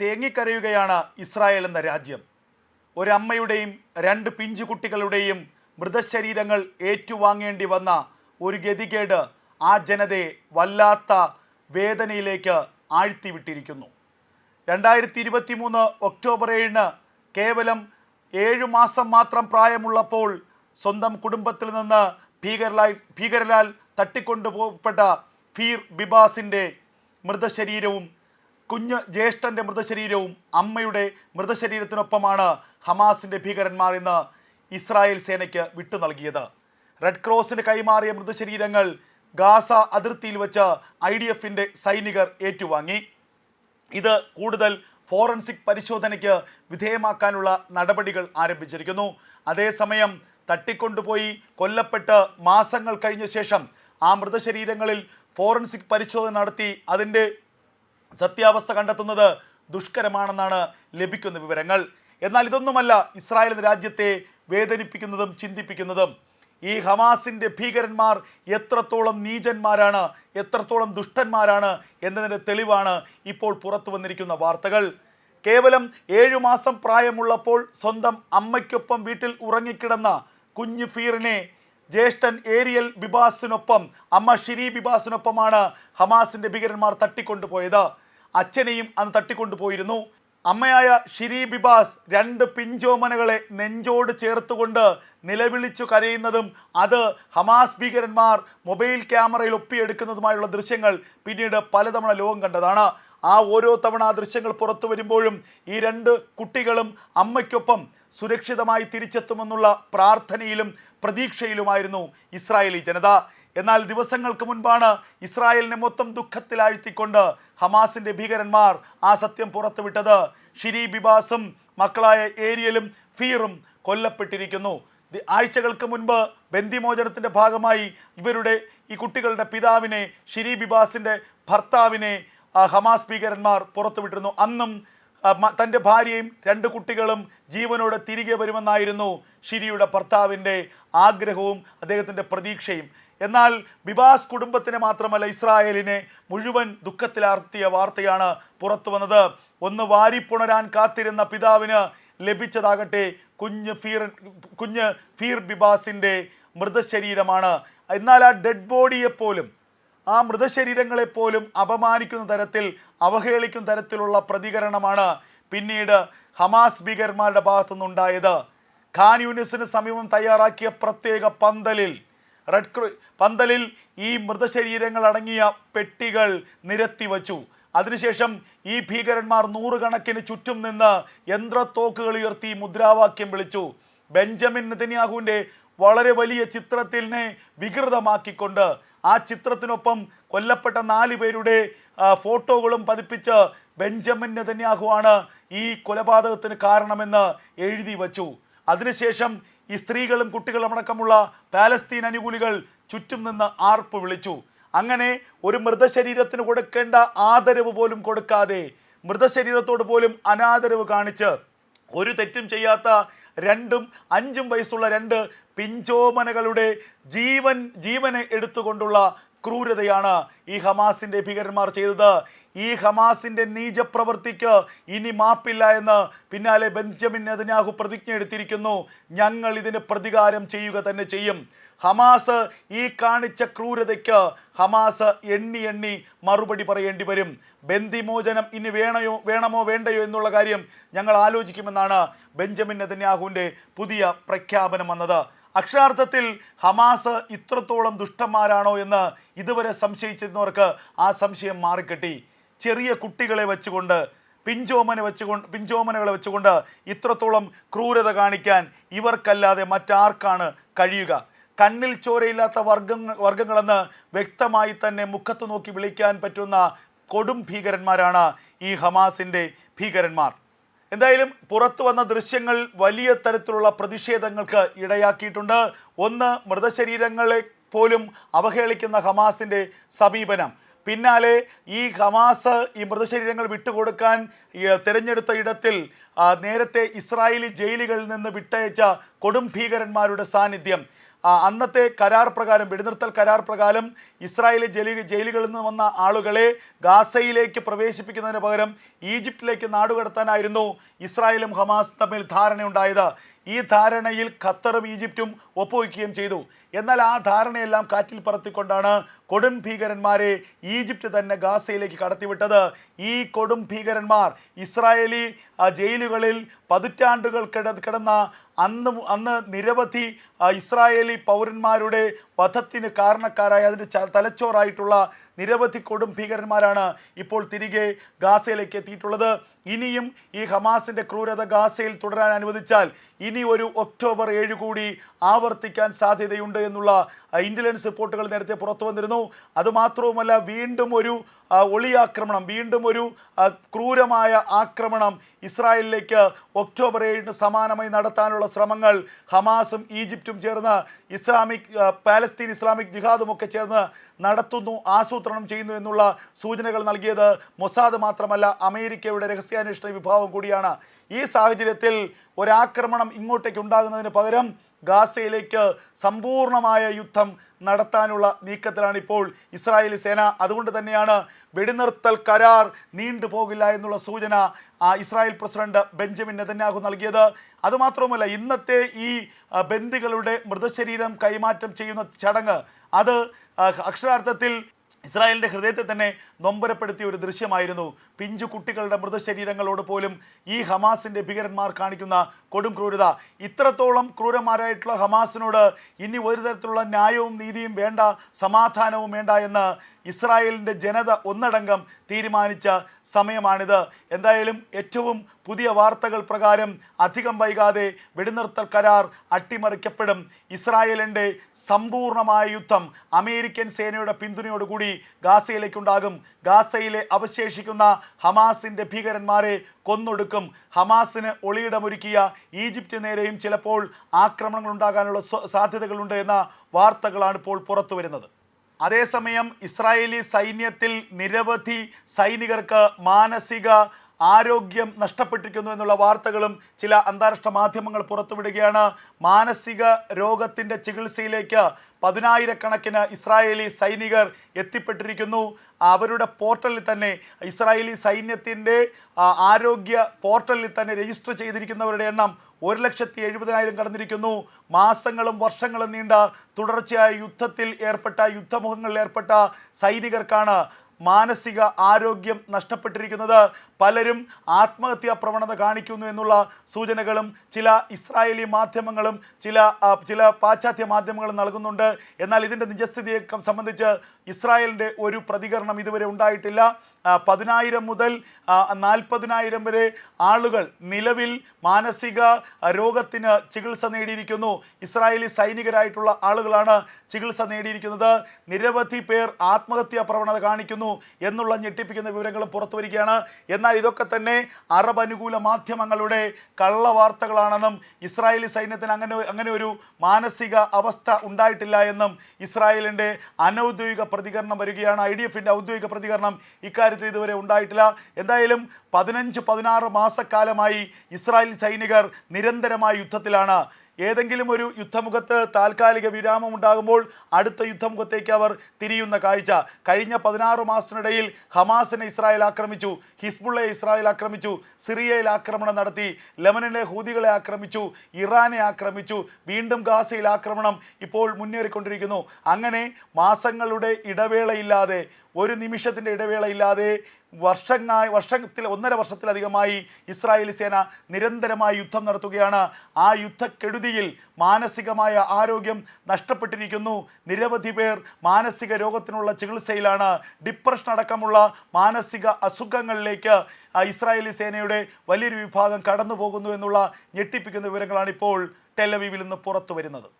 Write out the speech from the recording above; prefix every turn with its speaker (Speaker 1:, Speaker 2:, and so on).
Speaker 1: തേങ്ങിക്കരയുകയാണ് Israel എന്ന രാജ്യം. ഒരമ്മയുടെയും രണ്ട് പിഞ്ചു കുട്ടികളുടെയും മൃതശരീരങ്ങൾ ഏറ്റുവാങ്ങേണ്ടി വന്ന ഒരു ഗതികേട് ആ ജനതയെ വല്ലാത്ത വേദനയിലേക്ക് ആഴ്ത്തിവിട്ടിരിക്കുന്നു. രണ്ടായിരത്തി ഇരുപത്തി മൂന്ന് ഒക്ടോബർ ഏഴിന് കേവലം ഏഴു മാസം മാത്രം പ്രായമുള്ളപ്പോൾ സ്വന്തം കുടുംബത്തിൽ നിന്ന് ഭീകരലായി ഭീകരലാൽ തട്ടിക്കൊണ്ടുപോകപ്പെട്ട ഫീർ ബിബാസിന്റെ മൃതശരീരവും കുഞ്ഞ് ജ്യേഷ്ഠന്റെ മൃതശരീരവും അമ്മയുടെ മൃതശരീരത്തിനൊപ്പമാണ് ഹമാസിന്റെ ഭീകരന്മാർ ഇന്ന് ഇസ്രായേൽ സേനയ്ക്ക് വിട്ടു നൽകിയത്. റെഡ് ക്രോസിന് കൈമാറിയ മൃതശരീരങ്ങൾ ഗാസ അതിർത്തിയിൽ വെച്ച് ഐ ഡി എഫിന്റെ സൈനികർ ഏറ്റുവാങ്ങി. ഇത് കൂടുതൽ ഫോറൻസിക് പരിശോധനയ്ക്ക് വിധേയമാക്കാനുള്ള നടപടികൾ ആരംഭിച്ചിരിക്കുന്നു. അതേസമയം തട്ടിക്കൊണ്ടുപോയി കൊല്ലപ്പെട്ട് മാസങ്ങൾ കഴിഞ്ഞ ശേഷം ആ മൃതശരീരങ്ങളിൽ ഫോറൻസിക് പരിശോധന നടത്തി അതിന്റെ സത്യാവസ്ഥ കണ്ടെത്തുന്നത് ദുഷ്കരമാണെന്നാണ് ലഭിക്കുന്ന വിവരങ്ങൾ. എന്നാൽ ഇതൊന്നുമല്ല ഇസ്രായേൽ രാജ്യത്തെ വേദനിപ്പിക്കുന്നതും ചിന്തിപ്പിക്കുന്നതും. ഈ ഹമാസിന്റെ ഭീകരന്മാർ എത്രത്തോളം നീചന്മാരാണ് എത്രത്തോളം ദുഷ്ടന്മാരാണ് എന്നതിന്റെ തെളിവാണ് ഇപ്പോൾ പുറത്തു വന്നിരിക്കുന്ന വാർത്തകൾ. കേവലം ഏഴു മാസം പ്രായമുള്ളപ്പോൾ സ്വന്തം അമ്മയ്ക്കൊപ്പം വീട്ടിൽ ഉറങ്ങിക്കിടന്ന കുഞ്ഞു ഫീറിനെ ജ്യേഷ്ഠൻ ഏരിയൽ ബിബാസിനൊപ്പം അമ്മ ഷിരി ബിബാസിനൊപ്പമാണ് ഹമാസിന്റെ ഭീകരന്മാർ തട്ടിക്കൊണ്ടുപോയത്. അച്ഛനെയും അന്ന് തട്ടിക്കൊണ്ടുപോയിരുന്നു. അമ്മയായ ഷിരി ബിബാസ് രണ്ട് പിഞ്ചോമനകളെ നെഞ്ചോട് ചേർത്തുകൊണ്ട് നിലവിളിച്ചു കരയുന്നതും അത് ഹമാസ് ഭീകരന്മാർ മൊബൈൽ ക്യാമറയിൽ ഒപ്പിയെടുക്കുന്നതുമായുള്ള ദൃശ്യങ്ങൾ പിന്നീട് പലതവണ ലോകം കണ്ടതാണ്. ആ ഓരോ തവണ ആ ദൃശ്യങ്ങൾ പുറത്തു വരുമ്പോഴും ഈ രണ്ട് കുട്ടികളും അമ്മയ്ക്കൊപ്പം സുരക്ഷിതമായി തിരിച്ചെത്തുമെന്നുള്ള പ്രാർത്ഥനയിലും പ്രതീക്ഷയിലുമായിരുന്നു ഇസ്രായേലി ജനത. എന്നാൽ ദിവസങ്ങൾക്ക് മുൻപാണ് ഇസ്രായേലിനെ മൊത്തം ദുഃഖത്തിലാഴ്ത്തിക്കൊണ്ട് ഹമാസിന്റെ ഭീകരന്മാർ ആ സത്യം പുറത്തുവിട്ടത്. ഷിരി ബിബാസും മക്കളായ ഏരിയലും ഫീറും കൊല്ലപ്പെട്ടിരിക്കുന്നു. ആഴ്ചകൾക്ക് മുൻപ് ബന്ദിമോചനത്തിന്റെ ഭാഗമായി ഇവരുടെ ഈ കുട്ടികളുടെ പിതാവിനെ ഷിരി ബിബാസിന്റെ ഭർത്താവിനെ ഹമാസ് ഭീകരന്മാർ പുറത്തുവിട്ടിരുന്നു. അന്നും തന്റെ ഭാര്യയും രണ്ട് കുട്ടികളും ജീവനോടെ തിരികെ വരുമെന്നായിരുന്നു ഷിരിയുടെ ഭർത്താവിന്റെ ആഗ്രഹവും അദ്ദേഹത്തിന്റെ പ്രതീക്ഷയും. എന്നാൽ ബിബാസ് കുടുംബത്തിനെ മാത്രമല്ല ഇസ്രായേലിനെ മുഴുവൻ ദുഃഖത്തിലാർത്തിയ വാർത്തയാണ് പുറത്തു വന്നത്. ഒന്ന് വാരിപ്പുണരാൻ കാത്തിരുന്ന പിതാവിന് ലഭിച്ചതാകട്ടെ കുഞ്ഞ് ഫീർ കുഞ്ഞ് ഫീർ ബിബാസിന്റെ മൃതശരീരമാണ്. എന്നാൽ ആ ഡെഡ് ബോഡിയെപ്പോലും ആ മൃതശരീരങ്ങളെപ്പോലും അപമാനിക്കുന്ന തരത്തിൽ അവഹേളിക്കുന്ന തരത്തിലുള്ള പ്രതികരണമാണ് പിന്നീട് ഹമാസ് ഭീകരന്മാരുടെ ഭാഗത്തുനിന്നുണ്ടായത്. ഖാൻ യൂണിസിന് സമീപം തയ്യാറാക്കിയ പ്രത്യേക പന്തലിൽ റെഡ് ക്രോ പന്തലിൽ ഈ മൃതശരീരങ്ങൾ അടങ്ങിയ പെട്ടികൾ നിരത്തി വച്ചു. അതിനുശേഷം ഈ ഭീകരന്മാർ നൂറുകണക്കിന് ചുറ്റും നിന്ന് യന്ത്രത്തോക്കുകൾ ഉയർത്തി മുദ്രാവാക്യം വിളിച്ചു. ബെഞ്ചമിൻ നെതന്യാഹുവിന്റെ വളരെ വലിയ ചിത്രത്തിനെ വികൃതമാക്കിക്കൊണ്ട് ആ ചിത്രത്തിനൊപ്പം കൊല്ലപ്പെട്ട നാല് പേരുടെ ഫോട്ടോകളും പതിപ്പിച്ച് ബെഞ്ചമിൻ നെതന്യാഹു ആണ് ഈ കൊലപാതകത്തിന് കാരണമെന്ന് എഴുതി വച്ചു. അതിനുശേഷം ഈ സ്ത്രീകളും കുട്ടികളും അടക്കമുള്ള പാലസ്തീൻ അനുകൂലികൾ ചുറ്റും നിന്ന് ആർപ്പ് വിളിച്ചു. അങ്ങനെ ഒരു മൃതശരീരത്തിന് കൊടുക്കേണ്ട ആദരവ് പോലും കൊടുക്കാതെ മൃതശരീരത്തോട് പോലും അനാദരവ് കാണിച്ച് ഒരു തെറ്റും ചെയ്യാത്ത രണ്ടും അഞ്ചും വയസ്സുള്ള രണ്ട് പിഞ്ചോമനകളുടെ ജീവൻ ജീവനെ എടുത്തുകൊണ്ടുള്ള ക്രൂരതയാണ് ഈ ഹമാസിന്റെ ഭീകരന്മാർ ചെയ്തത്. ഈ ഹമാസിന്റെ നീചപ്രവൃത്തിക്ക് ഇനി മാപ്പില്ല എന്ന് പിന്നാലെ ബെഞ്ചമിൻ നെതന്യാഹു പ്രതിജ്ഞ എടുത്തിരിക്കുന്നു. ഞങ്ങൾ ഇതിന് പ്രതികാരം ചെയ്യുക തന്നെ ചെയ്യും. ഹമാസ് ഈ കാണിച്ച ക്രൂരതയ്ക്ക് ഹമാസ് എണ്ണി എണ്ണി മറുപടി പറയേണ്ടി വരും. ബന്ദിമോചനം ഇനി വേണയോ വേണമോ വേണ്ടയോ എന്നുള്ള കാര്യം ഞങ്ങൾ ആലോചിക്കുമെന്നാണ് ബെഞ്ചമിൻ നെതന്യാഹുവിന്റെ പുതിയ പ്രഖ്യാപനം വന്നത്. അക്ഷരാർത്ഥത്തിൽ ഹമാസ് ഇത്രത്തോളം ദുഷ്ടന്മാരാണോ എന്ന് ഇതുവരെ സംശയിച്ചിരുന്നവർക്ക് ആ സംശയം മാറിക്കെട്ടി. ചെറിയ കുട്ടികളെ വെച്ചുകൊണ്ട് പിഞ്ചോമനെ വെച്ചുകൊണ്ട് പിഞ്ചോമനകളെ വെച്ചുകൊണ്ട് ഇത്രത്തോളം ക്രൂരത കാണിക്കാൻ ഇവർക്കല്ലാതെ മറ്റാർക്കാണ് കഴിയുക. കണ്ണിൽ ചോരയില്ലാത്ത വർഗങ്ങൾ വർഗങ്ങളെന്ന് വ്യക്തമായി തന്നെ മുഖത്തു നോക്കി വിളിക്കാൻ പറ്റുന്ന കൊടും ഭീകരന്മാരാണ് ഈ ഹമാസിന്റെ ഭീകരന്മാർ. എന്തായാലും പുറത്തു വന്ന ദൃശ്യങ്ങൾ വലിയ തരത്തിലുള്ള പ്രതിഷേധങ്ങൾക്ക് ഇടയാക്കിയിട്ടുണ്ട്. ഒന്ന് മൃതശരീരങ്ങളെ പോലും അവഹേളിക്കുന്ന ഹമാസിന്റെ സമീപനം. പിന്നാലെ ഈ ഹമാസ് ഈ മൃതശരീരങ്ങൾ വിട്ടുകൊടുക്കാൻ തിരഞ്ഞെടുത്ത ഇടത്തിൽ നേരത്തെ ഇസ്രായേലി ജയിലുകളിൽ നിന്ന് വിട്ടയച്ച കൊടും ഭീകരന്മാരുടെ സാന്നിധ്യം. അന്നത്തെ കരാർ പ്രകാരം വെടിനിർത്തൽ കരാർ പ്രകാരം ഇസ്രായേലി ജലി ജയിലുകളിൽ നിന്ന് വന്ന ആളുകളെ ഗാസയിലേക്ക് പ്രവേശിപ്പിക്കുന്നതിന് പകരം ഈജിപ്തിലേക്ക് നാടുകടത്താനായിരുന്നു ഇസ്രായേലും ഹമാസ് തമ്മിൽ ധാരണയുണ്ടായത്. ഈ ധാരണയിൽ ഖത്തറും ഈജിപ്തും ഒപ്പുവയ്ക്കുകയും ചെയ്തു. എന്നാൽ ആ ധാരണയെല്ലാം കാറ്റിൽ പറത്തിക്കൊണ്ടാണ് കൊടും ഭീകരന്മാരെ ഈജിപ്ത് തന്നെ ഗാസയിലേക്ക് കടത്തിവിട്ടത്. ഈ കൊടും ഭീകരന്മാർ ഇസ്രായേലി ജയിലുകളിൽ പതിറ്റാണ്ടുകൾ കിട കിടന്ന അന്ന് അന്ന് നിരവധി ഇസ്രായേലി പൗരന്മാരുടെ വധത്തിന് കാരണക്കാരായ അതിന്റെ തലച്ചോറായിട്ടുള്ള നിരവധി കൊടും ഭീകരന്മാരാണ് ഇപ്പോൾ തിരികെ ഗാസയിലേക്ക് എത്തിയിട്ടുള്ളത്. ഇനിയും ഈ ഹമാസിന്റെ ക്രൂരത ഗാസയിൽ തുടരാൻ അനുവദിച്ചാൽ ഇനി ഒരു ഒക്ടോബർ ഏഴ് കൂടി ആവർത്തിക്കാൻ സാധ്യതയുണ്ട് എന്നുള്ള ഇന്റലിജൻസ് റിപ്പോർട്ടുകൾ നേരത്തെ പുറത്തു വന്നിരുന്നു. അതുമാത്രവുമല്ല വീണ്ടും ഒരു ഒളിയാക്രമണം വീണ്ടും ഒരു ക്രൂരമായ ആക്രമണം ഇസ്രായേലിലേക്ക് ഒക്ടോബർ ഏഴിന് സമാനമായി നടത്താനുള്ള ശ്രമങ്ങൾ ഹമാസും ഈജിപ്തും ചേർന്ന് ഇസ്ലാമിക് പാലസ്തീൻ ഇസ്ലാമിക് ജിഹാദും ഒക്കെ ചേർന്ന് നടത്തുന്നു ആസൂത്രണം ചെയ്യുന്നു എന്നുള്ള സൂചനകൾ നൽകിയത് മൊസാദ് മാത്രമല്ല അമേരിക്കയുടെ രഹസ്യാന്വേഷണ വിഭാഗം കൂടിയാണ്. ഈ സാഹചര്യത്തിൽ ഒരാക്രമണം ഇങ്ങോട്ടേക്ക് ഉണ്ടാകുന്നതിന് പകരം ഗാസയിലേക്ക് സമ്പൂർണമായ യുദ്ധം നടത്താനുള്ള നീക്കത്തിലാണ് ഇപ്പോൾ ഇസ്രായേലി സേന. അതുകൊണ്ട് തന്നെയാണ് വെടിനിർത്തൽ കരാർ നീണ്ടുപോകില്ല എന്നുള്ള സൂചന ഇസ്രായേൽ പ്രസിഡന്റ് ബെഞ്ചമിൻ നെതന്യാഹു നൽകിയത്. അതുമാത്രവുമല്ല ഇന്നത്തെ ഈ ബന്ദികളുടെ മൃതശരീരം കൈമാറ്റം ചെയ്യുന്ന ചടങ്ങ് അത് അക്ഷരാർത്ഥത്തിൽ ഇസ്രായേലിന്റെ ഹൃദയത്തെ തന്നെ നൊമ്പരപ്പെടുത്തിയ ഒരു ദൃശ്യമായിരുന്നു. പിഞ്ചു കുട്ടികളുടെ മൃതശരീരങ്ങളോട് പോലും ഈ ഹമാസിന്റെ ഭീകരന്മാർ കാണിക്കുന്ന കൊടും ക്രൂരത. ഇത്രത്തോളം ക്രൂരമാരായിട്ടുള്ള ഹമാസിനോട് ഇനി ഒരു തരത്തിലുള്ള ന്യായവും നീതിയും വേണ്ട സമാധാനവും വേണ്ട എന്ന് ഇസ്രായേലിന്റെ ജനത ഒന്നടങ്കം തീരുമാനിച്ച സമയമാണിത്. എന്തായാലും ഏറ്റവും പുതിയ വാർത്തകൾ പ്രകാരം അധികം വൈകാതെ വെടിനിർത്തൽ കരാർ അട്ടിമറിക്കപ്പെടും. ഇസ്രായേലിന്റെ സമ്പൂർണമായ യുദ്ധം അമേരിക്കൻ സേനയുടെ പിന്തുണയോടുകൂടി ഗാസയിലേക്കുണ്ടാകും. ഗാസയിലെ അവശേഷിക്കുന്ന ഹമാസിന്റെ ഭീകരന്മാരെ കൊന്നൊടുക്കും. ഹമാസിന് ഒളിയിടമൊരുക്കിയ ഈജിപ്റ്റ് നേരെയും ചിലപ്പോൾ ആക്രമണങ്ങൾ ഉണ്ടാകാനുള്ള സാധ്യതകളുണ്ട് എന്ന വാർത്തകളാണ് ഇപ്പോൾ പുറത്തു വരുന്നത് അതേസമയം ഇസ്രായേലി സൈന്യത്തിൽ നിരവധി സൈനികർക്ക് മാനസിക ആരോഗ്യം നഷ്ടപ്പെട്ടിരിക്കുന്നു എന്നുള്ള വാർത്തകളും ചില അന്താരാഷ്ട്ര മാധ്യമങ്ങൾ പുറത്തുവിടുകയാണ്. മാനസിക രോഗത്തിന്റെ ചികിത്സയിലേക്ക് പതിനായിരക്കണക്കിന് ഇസ്രായേലി സൈനികർ എത്തിപ്പെട്ടിരിക്കുന്നു. അവരുടെ പോർട്ടലിൽ തന്നെ ഇസ്രായേലി സൈന്യത്തിന്റെ ആരോഗ്യ പോർട്ടലിൽ തന്നെ രജിസ്റ്റർ ചെയ്തിരിക്കുന്നവരുടെ എണ്ണം ഒരു ലക്ഷത്തി എഴുപതിനായിരം കടന്നിരിക്കുന്നു. മാസങ്ങളും വർഷങ്ങളും നീണ്ട തുടർച്ചയായ യുദ്ധത്തിൽ ഏർപ്പെട്ട യുദ്ധമുഖങ്ങളിൽ ഏർപ്പെട്ട സൈനികർക്കാണ് മാനസിക ആരോഗ്യം നഷ്ടപ്പെട്ടിരിക്കുന്നത്. പലരും ആത്മഹത്യാ പ്രവണത കാണിക്കുന്നു എന്നുള്ള സൂചനകളും ചില ഇസ്രായേലി മാധ്യമങ്ങളും ചില ചില പാശ്ചാത്യ മാധ്യമങ്ങളും നൽകുന്നുണ്ട്. എന്നാൽ ഇതിന്റെ നിജസ്ഥിതിയെ സംബന്ധിച്ച് ഇസ്രായേലിന്റെ ഒരു പ്രതികരണം ഇതുവരെ ഉണ്ടായിട്ടില്ല. പതിനായിരം മുതൽ നാൽപ്പതിനായിരം വരെ ആളുകൾ നിലവിൽ മാനസിക രോഗത്തിന് ചികിത്സ നേടിയിരിക്കുന്നു. ഇസ്രായേലി സൈനികരായിട്ടുള്ള ആളുകളാണ് ചികിത്സ നേടിയിരിക്കുന്നത്. നിരവധി പേർ ആത്മഹത്യാ പ്രവണത കാണിക്കുന്നു എന്നുള്ള ഞെട്ടിപ്പിക്കുന്ന വിവരങ്ങളും പുറത്തു വരികയാണ്. എന്നാൽ ഇതൊക്കെ തന്നെ അറബ് അനുകൂല മാധ്യമങ്ങളുടെ കള്ളവാർത്തകളാണെന്നും ഇസ്രായേലി സൈന്യത്തിന് അങ്ങനെ അങ്ങനെ ഒരു മാനസിക അവസ്ഥ ഉണ്ടായിട്ടില്ല എന്നും ഇസ്രായേലിന്റെ അനൗദ്യോഗിക പ്രതികരണം വരികയാണ്. ഐ ഡി എഫിന്റെ ഔദ്യോഗിക പ്രതികരണം ഇക്കാര്യത്തിൽ ഇതുവരെ ഉണ്ടായിട്ടില്ല. എന്തായാലും പതിനഞ്ച് പതിനാറ് മാസക്കാലമായി ഇസ്രായേൽ സൈനികർ നിരന്തരമായ യുദ്ധത്തിലാണ്. ഏതെങ്കിലും ഒരു യുദ്ധമുഖത്ത് താൽക്കാലിക വിരാമം ഉണ്ടാകുമ്പോൾ അടുത്ത യുദ്ധമുഖത്തേക്ക് അവർ തിരിയുന്ന കാഴ്ച. കഴിഞ്ഞ പതിനാറ് മാസത്തിനിടയിൽ ഹമാസിനെ ഇസ്രായേൽ ആക്രമിച്ചു ഹിസ്ബുള്ളയെ ഇസ്രായേൽ ആക്രമിച്ചു സിറിയയിൽ ആക്രമണം നടത്തി ലെമനിലെ ഹൂതികളെ ആക്രമിച്ചു ഇറാനെ ആക്രമിച്ചു വീണ്ടും ഗാസയിൽ ആക്രമണം ഇപ്പോൾ മുന്നേറിക്കൊണ്ടിരിക്കുന്നു. അങ്ങനെ മാസങ്ങളുടെ ഇടവേളയില്ലാതെ ഒരു നിമിഷത്തിന്റെ ഇടവേളയില്ലാതെ വർഷങ്ങായി വർഷത്തിൽ ഒന്നര വർഷത്തിലധികമായി ഇസ്രായേലി സേന നിരന്തരമായി യുദ്ധം നടത്തുകയാണ്. ആ യുദ്ധക്കെടുതിയിൽ മാനസികമായ ആരോഗ്യം നഷ്ടപ്പെട്ടിരിക്കുന്നു. നിരവധി പേർ മാനസിക രോഗത്തിനുള്ള ചികിത്സയിലാണ്. ഡിപ്രഷൻ അടക്കമുള്ള മാനസിക അസുഖങ്ങളിലേക്ക് ഇസ്രായേലി സേനയുടെ വലിയൊരു വിഭാഗം കടന്നു പോകുന്നു എന്നുള്ള ഞെട്ടിപ്പിക്കുന്ന വിവരങ്ങളാണ് ഇപ്പോൾ ടെലവീവിൽ നിന്ന് പുറത്തു വരുന്നത്